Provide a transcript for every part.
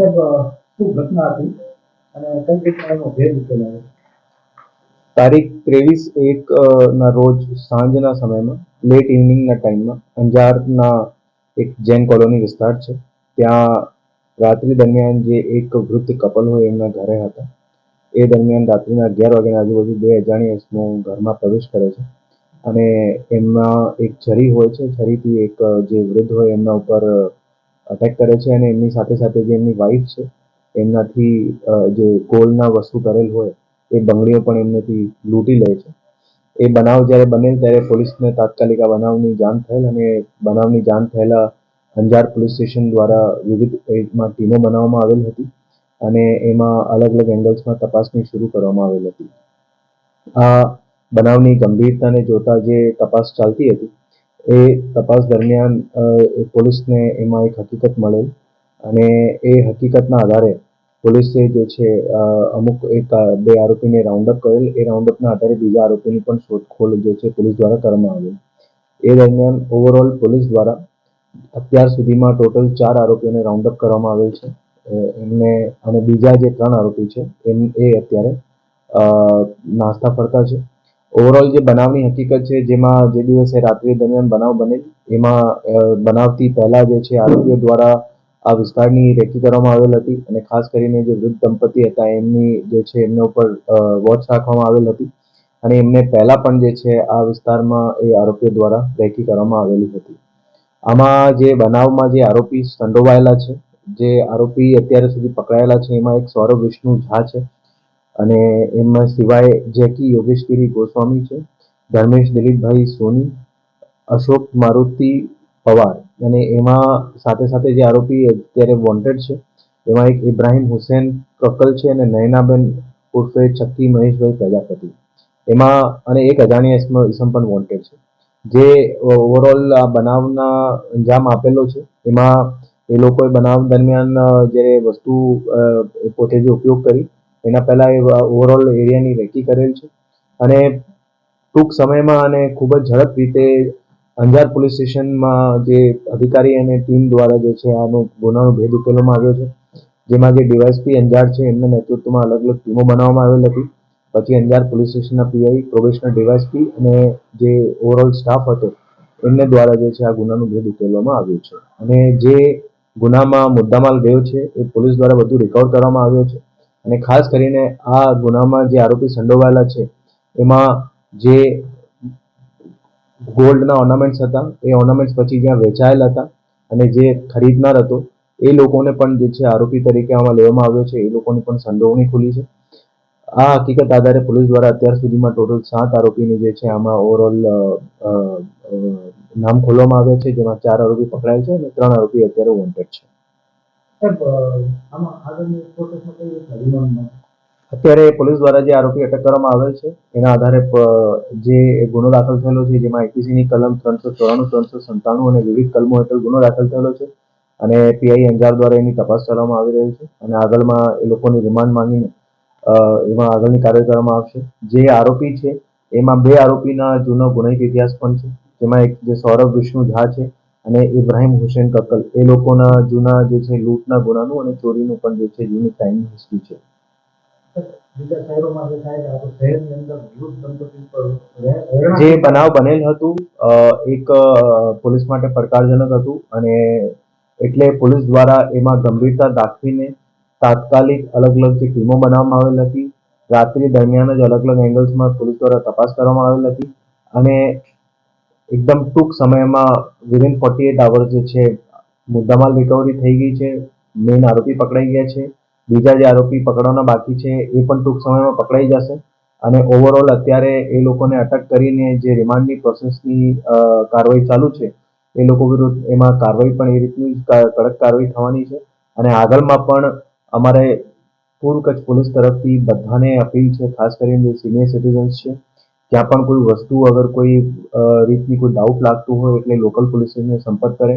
શું ઘટના હતી અને કઈ રીતના એનો ભેદ ઉકેલાયો? તારીખ ત્રેવીસ એક ના રોજ સાંજના સમયમાં લેટ ઇવનિંગના ટાઈમમાં અંજારના એક જૈન કોલોની વિસ્તાર છે. ત્યાં રાત્રિ દરમિયાન જે એક વૃદ્ધ કપલ હોય એમના ઘરે હતા. એ દરમિયાન રાત્રિના અગિયાર વાગ્યાના આજુબાજુ બે અજાણ્યા ઇસમો ઘરમાં પ્રવેશ કરે છે. અને એમના એક છરી હોય છે. છરીથી એક જે વૃદ્ધ હોય એમના ઉપર અટેક કરે છે અને એમની સાથે સાથે જે એમની વાઈફ છે, એમનાથી જે ગોલ્ડના વસ્તુ કરેલ હોય, એ બંગડીઓ પણ એમનેથી લૂંટી લે છે. એ બનાવ જ્યારે બનેલ ત્યારે પોલીસને તાત્કાલિક આ બનાવની જાણ થયેલ અને બનાવની જાણ થયેલા અંજાર પોલીસ સ્ટેશન દ્વારા વિવિધ એમાં ટીમો બનાવવામાં આવેલ હતી અને એમાં અલગ અલગ એંગલ્સમાં તપાસની શરૂ કરવામાં આવેલ હતી. આ બનાવની ગંભીરતાને જોતા જે તપાસ ચાલતી હતી એ તપાસ દરમિયાન એ પોલીસને એમાં એક હકીકત મળેલ અને એ હકીકતના આધારે પોલીસે જે છે અમુક એક, બે આરોપીને રાઉન્ડ અપ કરેલ. એ રાઉન્ડ અપના આધારે બીજા આરોપીની પણ શોધખોળ જે છે, પોલીસ દ્વારા કરવામાં આવેલ. એ દરમિયાન ઓવરઓલ પોલીસ દ્વારા અત્યાર સુધીમાં ટોટલ ચાર આરોપીઓને રાઉન્ડ અપ કરવામાં આવેલ છે. એમને અને બીજા જે ત્રણ આરોપી છે, એમ, એ અત્યારે નાસ્તા ફરતા છે. ઓવરઓલ જે બનાવની હકીકત છે, જેમાં જે દિવસે રાત્રિ દરમિયાન બનાવ બનેલ એમાં બનાવથી પહેલા જે છે, આરોપીઓ દ્વારા આ વિસ્તારની રેકી કરવામાં આવેલ હતી અને ખાસ કરીને જે વૃદ્ધ દંપતી હતા, એમની જે છે, એમના ઉપર વોચ રાખવામાં આવેલ હતી અને એમને પહેલા પણ જે છે, આ વિસ્તારમાં એ આરોપીઓ દ્વારા રેકી કરવામાં આવેલી હતી. આમાં જે બનાવમાં જે આરોપી સંડોવાયેલા છે, જે આરોપી અત્યારે સુધી પકડાયેલા છે, એમાં એક સૌરભ વિષ્ણુ ઝા છે. અને એમાં સિવાય જેકી યોગેશગીરી ગોસ્વામી છે, ધર્મેશ દિલીપભાઈ સોની, અશોક મારુતિ પવાર. અને એમાં સાથે સાથે જે આરોપી અત્યારે વોન્ટેડ છે, એમાં એક ઇબ્રાહિમ હુસેન કકલ છે અને નયનાબેન ઉર્ફે ચક્કી મહેશભાઈ પ્રજાપતિ. એમાં અને એક અજાણ્યા ઇસમ પણ વોન્ટેડ છે. જે ઓવરઓલ આ બનાવના અંજામ આપેલો છે, એમાં એ લોકોએ બનાવ દરમિયાન જે વસ્તુ પોતે જે ઉપયોગ કરી એના પહેલા એ ઓવરઓલ એરિયાની રેકી કરેલ છે. અને ટૂંક સમયમાં અને ખૂબ જ ઝડપ રીતે અંજાર પોલીસ સ્ટેશનમાં જે અધિકારી અને ટીમ દ્વારા જે છે આનો ગુનાનો ભેદ ઉકેલવામાં આવ્યો છે. જેમાં જે ડીવાયસપી અંજાર છે એમના નેતૃત્વમાં અલગ અલગ ટીમો બનાવવામાં આવેલ હતી. પછી અંજાર પોલીસ સ્ટેશનના પીઆઈ પ્રોબેશનર ડીવાયસપી અને જે ઓવરઓલ સ્ટાફ હતો, એમને દ્વારા જે છે આ ગુનાનો ભેદ ઉકેલવામાં આવ્યો છે. અને જે ગુનામાં મુદ્દામાલ ગયો છે, એ પોલીસ દ્વારા બધું રિકવર કરવામાં આવ્યો છે. અને ખાસ કરીને આ ગુનામાં જે આરોપી સંડોવાયેલા છે, એમાં જે ગોલ્ડના ઓર્નામેન્ટ્સ હતા, એ ઓર્નામેન્ટ્સ પછી જ્યાં વેચાયેલા હતા અને જે ખરીદનાર હતો, એ લોકોને પણ જે છે આરોપી તરીકે આમાં લેવામાં આવ્યો છે, એ લોકોની પણ સંડોવણી ખુલી છે. આ હકીકત આધારે પોલીસ દ્વારા અત્યાર સુધીમાં ટોટલ સાત આરોપીની જે છે આમાં ઓવરઓલ નામ ખોલવામાં આવ્યા છે, જેમાં ચાર આરોપી પકડાય છે અને ત્રણ આરોપી અત્યારે વોન્ટેડ છે. અત્યારે પોલીસ દ્વારા જે આરોપી અટક કરવામાં આવેલ છે, એના આધારે જે ગુનો દાખલ થયેલો છે, જેમાં આઈપીસીની કલમ ત્રણસો ચોરાણું, ત્રણસો સંતાણું અને વિવિધ કલમો હેઠળ ગુનો દાખલ થયેલો છે અને પીઆઈ અંજાર દ્વારા એની તપાસ કરવામાં આવી રહી છે અને આગળમાં એ લોકોની રિમાન્ડ માંગીને એમાં આગળની કાર્યવાહી કરવામાં આવશે. જે આરોપી છે, એમાં બે આરોપીના જૂનો ગુનાહિત ઇતિહાસ પણ છે, જેમાં એક જે સૌરભ વિષ્ણુ ઝા છે અને ઇબ્રાહિમ હુસેન કક્કલ એ લોકોના જૂના જે છે લૂંટના ગુનાનું અને ચોરીનું પણ જે છે જૂની ક્રાઇમની હિસ્ટ્રી છે. જે બનાવ બનેલ હતું એક પોલીસ માટે પડકારજનક હતું અને એટલે પોલીસ દ્વારા એમાં ગંભીરતા દાખવીને તાત્કાલિક અલગ અલગ જે ટીમો બનાવવામાં આવેલ હતી. રાત્રિ દરમિયાન જ અલગ અલગ એંગલ્સમાં પોલીસ દ્વારા તપાસ કરવામાં આવેલ હતી અને એકદમ ટૂંક સમયમાં વિધિન ફોર્ટી એટ આવર્સ જે છે, મુદ્દામાલ રિકવરી થઈ ગઈ છે મેઇન આરોપી પકડાઈ ગયા છે. બીજા જે આરોપી પકડવાના બાકી છે, એ પણ ટૂંક સમયમાં પકડાઈ જશે. અને ઓવરઓલ અત્યારે એ લોકોને અટક કરીને જે રિમાન્ડની પ્રોસેસની કાર્યવાહી ચાલુ છે, એ લોકો વિરુદ્ધ એમાં કાર્યવાહી પણ એ રીતની કડક કાર્યવાહી થવાની છે. અને આગળમાં પણ અમારે પૂર્વ કચ્છ પોલીસ તરફથી બધાને અપીલ છે, ખાસ કરીને જે સિનિયર સિટીઝન્સ છે ત્યાં પણ કોઈ વસ્તુ અગર કોઈ રીતની કોઈ ડાઉટ લાગતું હોય એટલે લોકલ પોલીસ સ્ટેશનને સંપર્ક કરે.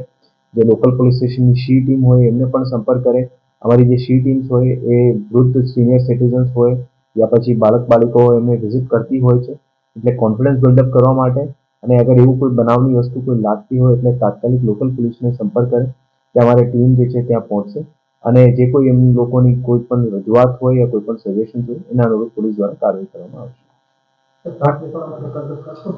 જે લોકલ પોલીસ સ્ટેશનની સી ટીમ હોય એમને પણ સંપર્ક કરે. અમારી જે સી ટીમ્સ હોય એ વૃદ્ધ સિનિયર સિટીઝન્સ હોય યા પછી બાળક બાળકો એમને વિઝિટ કરતી હોય છે. એટલે કોન્ફિડન્સ બિલ્ડઅપ કરવા માટે અને અગર એવું કોઈ બનાવની વસ્તુ કોઈ લાગતી હોય એટલે તાત્કાલિક લોકલ પોલીસને સંપર્ક કરે. કે અમારી ટીમ જે છે ત્યાં પહોંચશે. અને જે કોઈ એમ લોકોની કોઈ પણ રજૂઆત હોય યા કોઈ પણ સજેશન હોય, એના અનુરૂપ પોલીસ દ્વારા કાર્યવાહી કરવામાં આવશે. ભાગ નીકળવા માટે કરતો